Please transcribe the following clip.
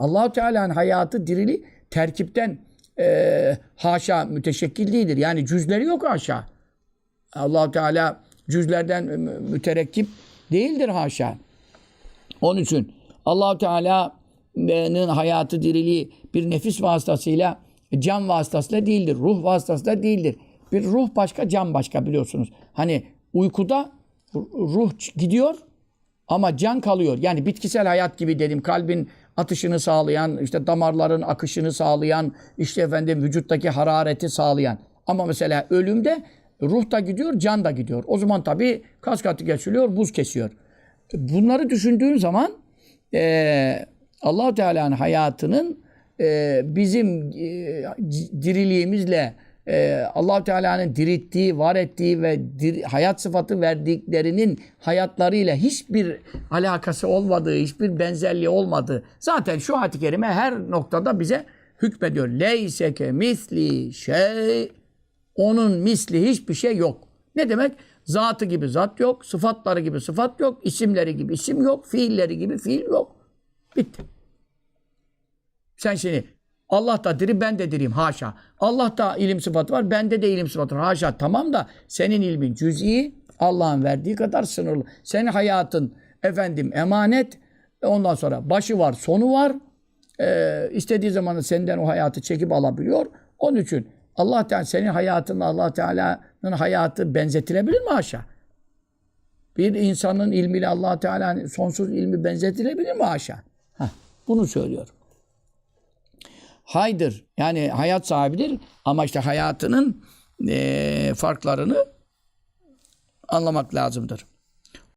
Allahu Teala'nın hayatı dirili terkipten e, haşa müteşekkil değildir. Yani cüzleri yok haşa. Allahu Teala cüzlerden mü- müterekkip değildir haşa. Onun için Allahu Teala'nın hayatı diriliği bir nefis vasıtasıyla can vasıtasıyla değildir. Ruh vasıtasıyla değildir. Bir ruh başka, can başka biliyorsunuz. Hani uykuda ruh gidiyor ama can kalıyor. Yani bitkisel hayat gibi dedim. Kalbin atışını sağlayan, işte damarların akışını sağlayan, işte efendim vücuttaki harareti sağlayan. Ama mesela ölümde ruh da gidiyor, can da gidiyor. O zaman tabii kas katı geçiliyor, buz kesiyor. Bunları düşündüğün zaman eee allah Teala'nın hayatının eee, bizim c- diriliğimizle eee allah Teala'nın dirittiği, var ettiği ve dir- hayat sıfatı verdiklerinin hayatlarıyla hiçbir alakası olmadığı, hiçbir benzerliği olmadığı. Zaten şu ayet-i kerime her noktada bize hükmediyor. Leyseke misli şey onun misli hiçbir şey yok. Ne demek? Zatı gibi zat yok, sıfatları gibi sıfat yok, isimleri gibi isim yok, fiilleri gibi fiil yok. Bitti. Sen şimdi Allah da diri, ben de diriyim. Haşa. Allah da ilim sıfatı var, bende de ilim sıfatı var. Haşa. Tamam da senin ilmin cüz'i, Allah'ın verdiği kadar sınırlı. Senin hayatın efendim emanet. Ondan sonra başı var, sonu var. Ee, istediği zaman senden o hayatı çekip alabiliyor. Onun için Allah Teala senin hayatınla Allah Teala'nın hayatı benzetilebilir mi haşa? Bir insanın ilmiyle Allah Teala'nın sonsuz ilmi benzetilebilir mi haşa? Heh, bunu söylüyor. Haydır. Yani hayat sahibidir ama işte hayatının eee, farklarını anlamak lazımdır.